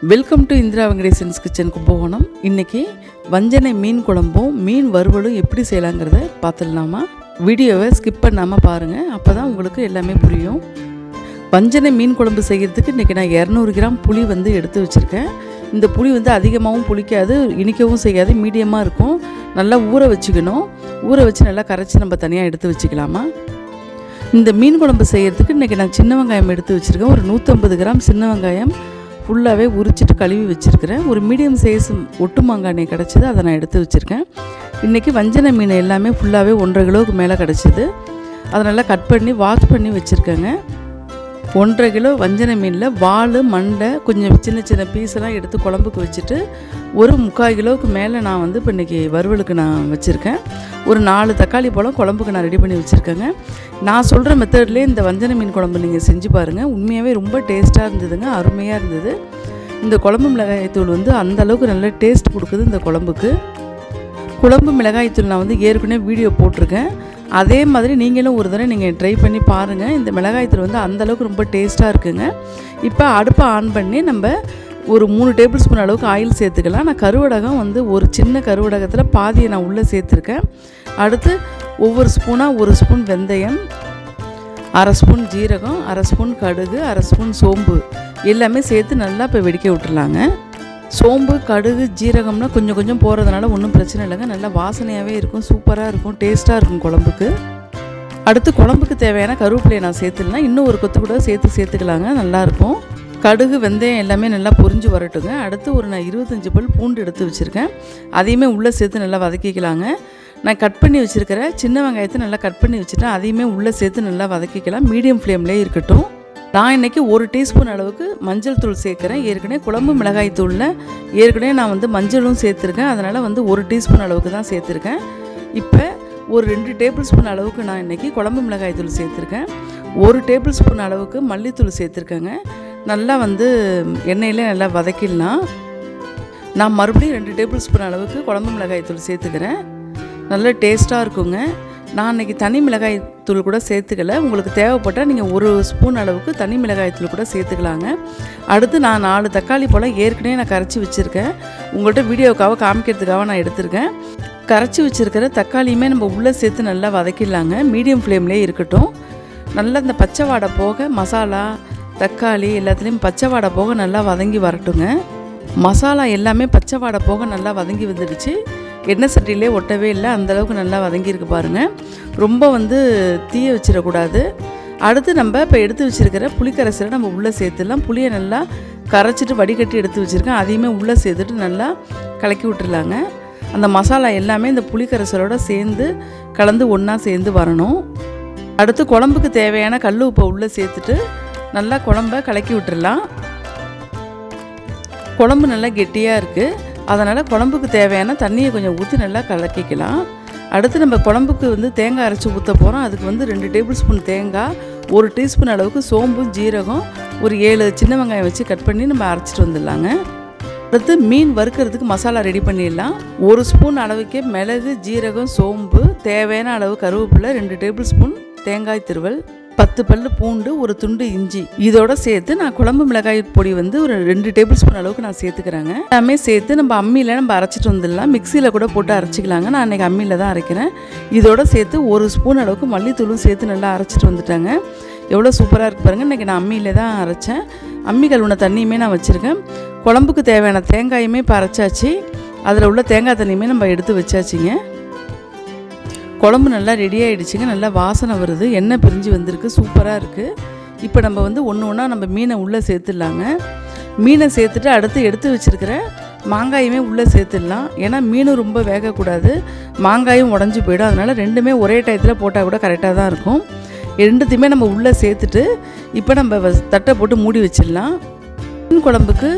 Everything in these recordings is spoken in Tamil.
Welcome to Indira Venkatesan's kitchen Kumbakonam இன்றைக்கி வஞ்சனை மீன் குழம்பும் மீன் வறுவலும் எப்படி செய்யலாங்கிறத பார்த்துடலாமா வீடியோவை ஸ்கிப் பண்ணாமல் பாருங்கள் அப்போ தான் உங்களுக்கு எல்லாமே புரியும். வஞ்சனை மீன் குழம்பு செய்கிறதுக்கு இன்றைக்கி நான் இரநூறு கிராம் புளி வந்து எடுத்து வச்சுருக்கேன். இந்த புளி வந்து அதிகமாகவும் புளிக்காது இனிக்கவும் செய்யாது மீடியமாக இருக்கும். நல்லா ஊற வச்சுக்கணும். ஊற வச்சு நல்லா கரைச்சி நம்ம தனியாக எடுத்து வச்சுக்கலாமா? இந்த மீன் குழம்பு செய்கிறதுக்கு இன்றைக்கி நான் சின்ன வெங்காயம் எடுத்து வச்சுருக்கேன். ஒரு நூற்றம்பது கிராம் சின்ன வெங்காயம் ஃபுல்லாகவே உரிச்சிட்டு கழுவி வச்சுருக்கிறேன். ஒரு மீடியம் சைஸ் ஒட்டு மாங்காய் கிடச்சிது அதை நான் எடுத்து வச்சுருக்கேன். இன்றைக்கி வஞ்சன மீன் எல்லாமே ஃபுல்லாகவே ஒன்றரை கிலோவுக்கு மேலே கிடச்சிது. அதை நல்லா கட் பண்ணி வாஷ் பண்ணி வச்சுருக்கேங்க. ஒன்றரை கிலோ வஞ்சன மீனில் வால் மண்டை கொஞ்சம் சின்ன சின்ன பீஸெல்லாம் எடுத்து குழம்புக்கு வச்சுட்டு ஒரு முக்கால் கிலோவுக்கு மேலே நான் வந்து இப்போ இன்றைக்கி வறுவலுக்கு நான் வச்சுருக்கேன். ஒரு நாலு தக்காளி பழம் குழம்புக்கு நான் ரெடி பண்ணி வச்சுருக்கேங்க. நான் சொல்கிற மெத்தட்லேயே இந்த வஞ்சன மீன் குழம்பு நீங்கள் செஞ்சு பாருங்கள் உண்மையாகவே ரொம்ப டேஸ்ட்டாக இருந்ததுங்க அருமையாக இருந்தது. இந்த குழம்பு மிளகாய்த்தூள் வந்து அந்த அளவுக்கு நல்ல டேஸ்ட் கொடுக்குது இந்த குழம்புக்கு. குழம்பு மிளகாய்த்தூள் நான் வந்து ஏற்கனவே வீடியோ போட்டிருக்கேன். அதே மாதிரி நீங்களும் ஒரு தடவை நீங்கள் ட்ரை பண்ணி பாருங்கள் இந்த மிளகாய் தூள் வந்து அந்தளவுக்கு ரொம்ப டேஸ்ட்டாக இருக்குங்க. இப்போ அடுப்பை ஆன் பண்ணி நம்ம ஒரு மூணு டேபிள் ஸ்பூன் அளவுக்கு ஆயில் சேர்த்துக்கலாம். நான் கருவடகம் வந்து ஒரு சின்ன கருவடகத்தில் பாதியை நான் உள்ளே சேர்த்துருக்கேன். அடுத்து ஒவ்வொரு ஸ்பூனாக ஒரு ஸ்பூன் வெந்தயம் அரை ஸ்பூன் ஜீரகம் அரை ஸ்பூன் கடுகு அரை ஸ்பூன் சோம்பு எல்லாமே சேர்த்து நல்லா இப்போ வெடிக்க விட்டுருலாங்க சோம்பு கடுகு ஜீரகம்னா கொஞ்சம் கொஞ்சம் போகிறதுனால ஒன்றும் பிரச்சனை இல்லைங்க. நல்லா வாசனையாகவே இருக்கும் சூப்பராக இருக்கும் டேஸ்ட்டாக இருக்கும் குழம்புக்கு. அடுத்து குழம்புக்கு தேவையான கருவேப்பிலையை நான் சேர்த்துலாம் இன்னும் ஒரு கொத்து கூட சேர்த்து சேர்த்துக்கலாங்க நல்லாயிருக்கும் கடுகு வெந்தயம் எல்லாமே நல்லா பொரிஞ்சு வரட்டுங்க. அடுத்து ஒரு நான் இருபத்தஞ்சி பல் பூண்டு எடுத்து வச்சுருக்கேன். அதையுமே உள்ளே சேர்த்து நல்லா வதக்கிக்கலாங்க. நான் கட் பண்ணி வச்சுருக்கிற சின்ன வெங்காயத்தை நல்லா கட் பண்ணி வச்சுட்டேன் அதையுமே உள்ளே சேர்த்து நல்லா வதக்கிக்கலாம். மீடியம் ஃப்ளேம்லேயே இருக்கட்டும். நான் இன்றைக்கி ஒரு டீஸ்பூன் அளவுக்கு மஞ்சள் தூள் சேர்க்குறேன். ஏற்கனவே குழம்பு மிளகாய் தூளில் ஏற்கனவே நான் வந்து மஞ்சளும் சேர்த்துருக்கேன். அதனால் வந்து ஒரு டீஸ்பூன் அளவுக்கு தான் சேர்த்துருக்கேன். இப்போ ஒரு ரெண்டு டேபிள் ஸ்பூன் அளவுக்கு நான் இன்றைக்கி குழம்பு மிளகாய் தூள் சேர்த்துருக்கேன். ஒரு டேபிள் ஸ்பூன் அளவுக்கு மல்லித்தூள் சேர்த்துருக்கேங்க. நல்லா வந்து எண்ணெயில் நல்லா வதக்கிடலாம். நான் மறுபடியும் ரெண்டு டேபிள் ஸ்பூன் அளவுக்கு குழம்பு மிளகாய் தூள் சேர்த்துக்கிறேன். நல்ல டேஸ்ட்டாக இருக்குங்க. நான் இன்றைக்கி தனி மிளகாய் தூள் கூட சேர்த்துக்கல. உங்களுக்கு தேவைப்பட்டால் நீங்கள் ஒரு ஸ்பூன் அளவுக்கு தனி மிளகாய் தூள் கூட சேர்த்துக்கலாங்க. அடுத்து நான் நாலு தக்காளி போல் ஏற்கனவே நான் கரைச்சி வச்சுருக்கேன். உங்கள்கிட்ட வீடியோவுக்காக காமிக்கிறதுக்காக நான் எடுத்திருக்கேன். கரைச்சி வச்சுருக்கிற தக்காளியுமே நம்ம உள்ளே சேர்த்து நல்லா வதக்கிடலாங்க. மீடியம் ஃப்ளேம்லேயே இருக்கட்டும். நல்லா இந்த பச்சை வாடை போக மசாலா தக்காளி எல்லாத்துலேயும் பச்சை வாடை போக நல்லா வதங்கி வரட்டுங்க. மசாலா எல்லாமே பச்சை வாடை போக நல்லா வதங்கி வந்துடுச்சு. எண்ணெய் சட்டிலே ஒட்டவே இல்லை. அந்தளவுக்கு நல்லா வதங்கியிருக்கு பாருங்கள் ரொம்ப வந்து தீய வச்சிடக்கூடாது. அடுத்து நம்ம இப்போ எடுத்து வச்சுருக்கிற புளிக்கரைசலை நம்ம உள்ளே சேர்த்துடலாம். புளியை நல்லா கரைச்சிட்டு வடிகட்டி எடுத்து வச்சுருக்கேன். அதையுமே உள்ளே சேர்த்துட்டு நல்லா கலக்கி விட்டுருலாங்க அந்த மசாலா எல்லாமே இந்த புளிக்கரைசலோடு சேர்ந்து கலந்து ஒன்றா சேர்ந்து வரணும். அடுத்து குழம்புக்கு தேவையான கல் உப்பை உள்ளே சேர்த்துட்டு நல்லா குழம்ப கலக்கி விட்டுடலாம். குழம்பு நல்லா கெட்டியாக இருக்குது அதனால் குழம்புக்கு தேவையான தண்ணியை கொஞ்சம் ஊற்றி நல்லா கலக்கிக்கலாம். அடுத்து நம்ம குழம்புக்கு வந்து தேங்காய் அரைச்சி ஊற்ற போகிறோம் அதுக்கு வந்து ரெண்டு டேபிள் ஸ்பூன் தேங்காய் ஒரு டீஸ்பூன் அளவுக்கு சோம்பு ஜீரகம் ஒரு ஏழு சின்ன வெங்காயம் வச்சு கட் பண்ணி நம்ம அரைச்சிட்டு வந்துடலாங்க. அடுத்து மீன் வறுக்கிறதுக்கு மசாலா ரெடி பண்ணிடலாம். ஒரு ஸ்பூன் அளவுக்கே மிளகு ஜீரகம் சோம்பு தேவையான அளவு கருவேப்பிலை ரெண்டு டேபிள் ஸ்பூன் தேங்காய் திருவல். பத்து பல்லு பூண்டு ஒரு துண்டு இஞ்சி. இதோட சேர்த்து நான் குழம்பு மிளகாய் பொடி வந்து ஒரு ரெண்டு டேபிள் ஸ்பூன் அளவுக்கு நான் சேர்த்துக்கிறேங்க. எல்லாமே சேர்த்து நம்ம அம்மியில் நம்ம அரைச்சிட்டு வந்துடலாம். மிக்சியில் கூட போட்டு அரைச்சிக்கலாங்க. நான் அன்றைக்கி அம்மியில் தான் அரைக்கிறேன். இதோட சேர்த்து ஒரு ஸ்பூன் அளவுக்கு மல்லித்தூளும் சேர்த்து நல்லா அரைச்சிட்டு வந்துட்டாங்க. எவ்வளோ சூப்பராக இருக்கு பாருங்கள் இன்றைக்கி நான் அம்மியில் தான் அரைச்சேன். அம்மி கழுவுன தண்ணியுமே நான் வச்சுருக்கேன். குழம்புக்கு தேவையான தேங்காயுமே இப்போ அரைச்சாச்சு. அதில் உள்ள தேங்காய் தண்ணியுமே நம்ம எடுத்து வச்சாச்சுங்க. குழம்பு நல்லா ரெடி ஆகிடுச்சிங்க நல்லா வாசனை வருது. எண்ணெய் பிரிஞ்சு வந்திருக்கு. சூப்பராக இருக்குது இப்போ நம்ம வந்து ஒன்று ஒன்றா நம்ம மீனை உள்ளே சேர்த்துடலாங்க. மீனை சேர்த்துட்டு அடுத்து எடுத்து வச்சுருக்கிற மாங்காயுமே உள்ளே சேர்த்துடலாம். ஏன்னா மீனும் ரொம்ப வேகக்கூடாது. மாங்காயும் உடஞ்சி போயிடும். அதனால் ரெண்டுமே ஒரே டயத்தில் போட்டால் கூட கரெக்டாக தான் இருக்கும். ரெண்டுத்தையுமே நம்ம உள்ளே சேர்த்துட்டு இப்போ நம்ம தட்டை போட்டு மூடி வச்சிடலாம். மீன் குழம்புக்கு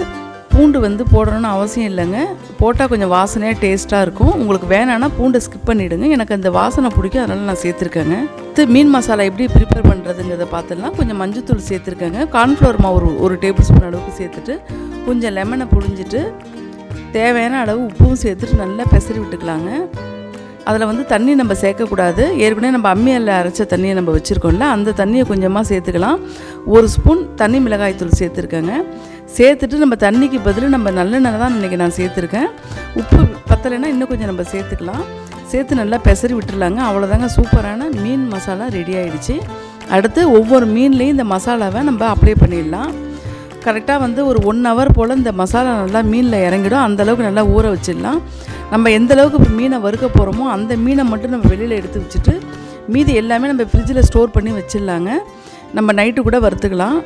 பூண்டு வந்து போடணும்னு அவசியம் இல்லைங்க. போட்டால் கொஞ்சம் வாசனையாக டேஸ்ட்டாக இருக்கும். உங்களுக்கு வேணான்னா பூண்டை ஸ்கிப் பண்ணிவிடுங்க எனக்கு அந்த வாசனை பிடிக்கும். அதனால் நான் சேர்த்துருக்கேங்க. அடுத்து மீன் மசாலா எப்படி ப்ரிப்பேர் பண்ணுறதுங்கிறத பார்த்துலாம் கொஞ்சம் மஞ்சத்தூள் சேர்த்துருக்கேங்க. கார்ன்ஃப்ளவர் மாவு ஒரு ஒரு டேபிள் ஸ்பூன் அளவுக்கு சேர்த்துட்டு கொஞ்சம் லெமனை புழிஞ்சிட்டு தேவையான அளவு உப்பும் சேர்த்துட்டு நல்லா பெசரி விட்டுக்கலாங்க. அதில் வந்து தண்ணி நம்ம சேர்க்கக்கூடாது. ஏற்கனவே நம்ம அம்மியில் அரைச்ச தண்ணியை நம்ம வச்சுருக்கோம்ல அந்த தண்ணியை கொஞ்சமாக சேர்த்துக்கலாம். ஒரு ஸ்பூன் தண்ணி மிளகாய் தூள் சேர்த்துருக்கேங்க. சேர்த்துட்டு நம்ம தண்ணிக்கு பதில் நம்ம நல்லெண்ணெய் தான் இன்றைக்கி நான் சேர்த்துருக்கேன். உப்பு பத்தலைன்னா இன்னும் கொஞ்சம் நம்ம சேர்த்துக்கலாம். சேர்த்து நல்லா பெசரி விட்டுருலாங்க அவ்வளோதாங்க சூப்பரான மீன் மசாலா ரெடி ஆகிடுச்சு அடுத்து ஒவ்வொரு மீன்லேயும் இந்த மசாலாவை நம்ம அப்ளை பண்ணிடலாம். கரெக்டாக வந்து ஒரு ஒன் ஹவர் போல் இந்த மசாலா நல்லா மீனில் இறங்கிடும். அந்தளவுக்கு நல்லா ஊற வச்சிடலாம். நம்ம எந்த அளவுக்கு இப்போ மீனை வறுக்க போகிறோமோ அந்த மீனை மட்டும் நம்ம வெளியில் எடுத்து வச்சுட்டு மீதி எல்லாமே நம்ம ஃப்ரிட்ஜில் ஸ்டோர் பண்ணி வச்சிடலாங்க. நம்ம நைட்டு கூட வறுத்துக்கலாம்.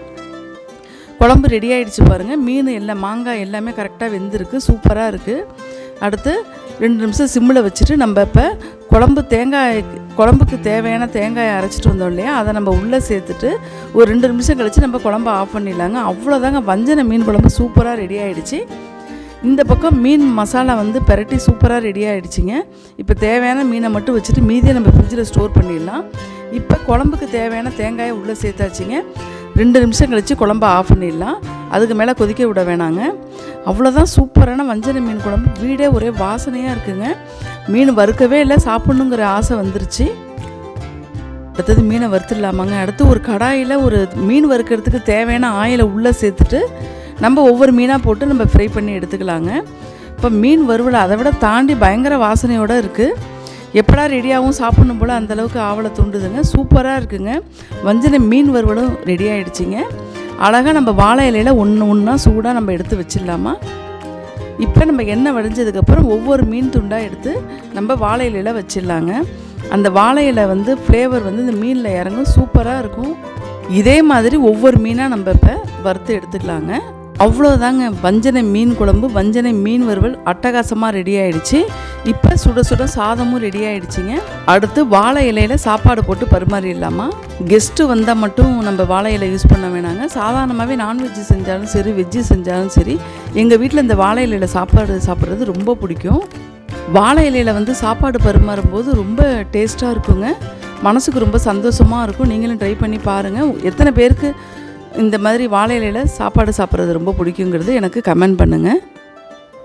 குழம்பு ரெடி ஆகிடுச்சு பாருங்கள் மீன் எல்லாம் மாங்காய் எல்லாமே கரெக்டாக வெந்திருக்கு. சூப்பராக இருக்குது அடுத்து ரெண்டு நிமிஷம் சிம்மில் வச்சுட்டு நம்ம இப்போ குழம்பு தேங்காய் குழம்புக்கு தேவையான தேங்காயை அரைச்சிட்டு வந்தோம் இல்லையா? அதை நம்ம உள்ளே சேர்த்துட்டு ஒரு ரெண்டு நிமிஷம் கழித்து நம்ம குழம்பு ஆஃப் பண்ணிடலாங்க. அவ்வளோதாங்க வஞ்சன மீன் குழம்பு சூப்பராக ரெடி ஆகிடுச்சு இந்த பக்கம் மீன் மசாலா வந்து பெரட்டி சூப்பராக ரெடி ஆகிடுச்சிங்க இப்போ தேவையான மீனை மட்டும் வச்சுட்டு மீதியை நம்ம ஃப்ரிட்ஜில் ஸ்டோர் பண்ணிடலாம். இப்போ குழம்புக்கு தேவையான தேங்காயை உள்ளே சேர்த்தாச்சுங்க. ரெண்டு நிமிஷம் கழித்து குழம்பு ஆஃப் பண்ணிடலாம். அதுக்கு மேலே கொதிக்க விட வேணாங்க. அவ்வளோதான் சூப்பரான வஞ்சன மீன் குழம்பு. வீடே ஒரே வாசனையாக இருக்குங்க. மீன் வறுக்கவே இல்லை சாப்பிட்ணுங்கிற ஆசை வந்துருச்சு. அடுத்தது மீனை வறுத்துடலாமாங்க. அடுத்து ஒரு கடாயில் ஒரு மீன் வறுக்கிறதுக்கு தேவையான ஆயிலை உள்ளே சேர்த்துட்டு நம்ம ஒவ்வொரு மீனாக போட்டு நம்ம ஃப்ரை பண்ணி எடுத்துக்கலாங்க. இப்போ மீன் வறுவலை அதை விட தாண்டி பயங்கர வாசனையோடு இருக்குது எப்படா ரெடியாகவும் சாப்பிடணும் போல் அந்தளவுக்கு ஆவலை தூண்டுதுங்க. சூப்பராக இருக்குங்க. வஞ்சனை மீன் வறுவலும் ரெடி ஆகிடுச்சிங்க அழகாக நம்ம வாழை இலையில் ஒன்று ஒன்றா சூடாக நம்ம எடுத்து வச்சிடலாமா? இப்போ நம்ம எண்ணெய் வடிஞ்சதுக்கப்புறம் ஒவ்வொரு மீன் துண்டாக எடுத்து நம்ம வாழை இலையில் வச்சிடலாங்க. அந்த வாழை இலை வந்து ஃப்ளேவர் வந்து இந்த மீனில் இறங்கும். சூப்பராக இருக்கும். இதே மாதிரி ஒவ்வொரு மீனாக நம்ம இப்போ வறுத்து எடுத்துக்கலாங்க. அவ்வளோதாங்க வஞ்சனை மீன் குழம்பு வஞ்சனை மீன் வறுவல் அட்டகாசமாக ரெடி ஆயிடுச்சு. இப்போ சுட சுட சாதமும் ரெடி ஆயிடுச்சுங்க. அடுத்து வாழை இலையில சாப்பாடு போட்டு பரிமாறிடலாமா? கெஸ்ட்டு வந்தால் மட்டும் நம்ம வாழை இலை யூஸ் பண்ண வேணாங்க. சாதாரணமாகவே நான்வெஜ்ஜு செஞ்சாலும் சரி வெஜ்ஜு செஞ்சாலும் சரி எங்கள் வீட்டில் இந்த வாழை இலையில சாப்பாடு சாப்பிட்றது ரொம்ப பிடிக்கும். வாழை இலையில் வந்து சாப்பாடு பரிமாறும்போது ரொம்ப டேஸ்ட்டாக இருக்குங்க. மனசுக்கு ரொம்ப சந்தோஷமாக இருக்கும். நீங்களும் ட்ரை பண்ணி பாருங்கள் எத்தனை பேருக்கு இந்த மாதிரி வாழை இலையில் சாப்பாடு சாப்பிட்றது ரொம்ப பிடிக்குங்கிறது எனக்கு கமெண்ட் பண்ணுங்கள்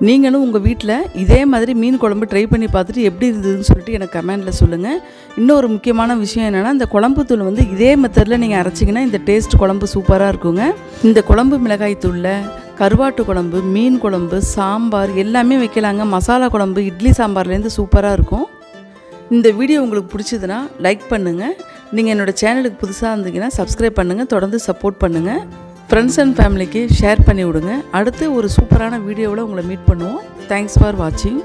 நீங்களும் உங்கள் வீட்டில் இதே மாதிரி மீன் குழம்பு ட்ரை பண்ணி பார்த்துட்டு எப்படி இருந்ததுன்னு சொல்லிட்டு எனக்கு கமெண்டில் சொல்லுங்கள் இன்னொரு முக்கியமான விஷயம் என்னென்னா இந்த குழம்பு தூள் வந்து இதே மெத்தடில் நீங்கள் அரைச்சிங்கன்னா இந்த டேஸ்ட் குழம்பு சூப்பராக இருக்குங்க. இந்த குழம்பு மிளகாய் தூளில் கருவாட்டு குழம்பு மீன் குழம்பு சாம்பார் எல்லாமே வைக்கலாங்க. மசாலா குழம்பு இட்லி சாம்பார்லேருந்து சூப்பராக இருக்கும். இந்த வீடியோ உங்களுக்கு பிடிச்சதுன்னா லைக் பண்ணுங்கள் நீங்கள் என்னோடய சேனலுக்கு புதுசாக இருந்தீங்கன்னா சப்ஸ்கிரைப் பண்ணுங்கள் தொடர்ந்து சப்போர்ட் பண்ணுங்கள் ஃப்ரெண்ட்ஸ் அண்ட் ஃபேமிலிக்கு ஷேர் பண்ணி விடுங்க. அடுத்து ஒரு சூப்பரான வீடியோவில் உங்களை மீட் பண்ணுவோம். தேங்க்ஸ் ஃபார் வாட்சிங்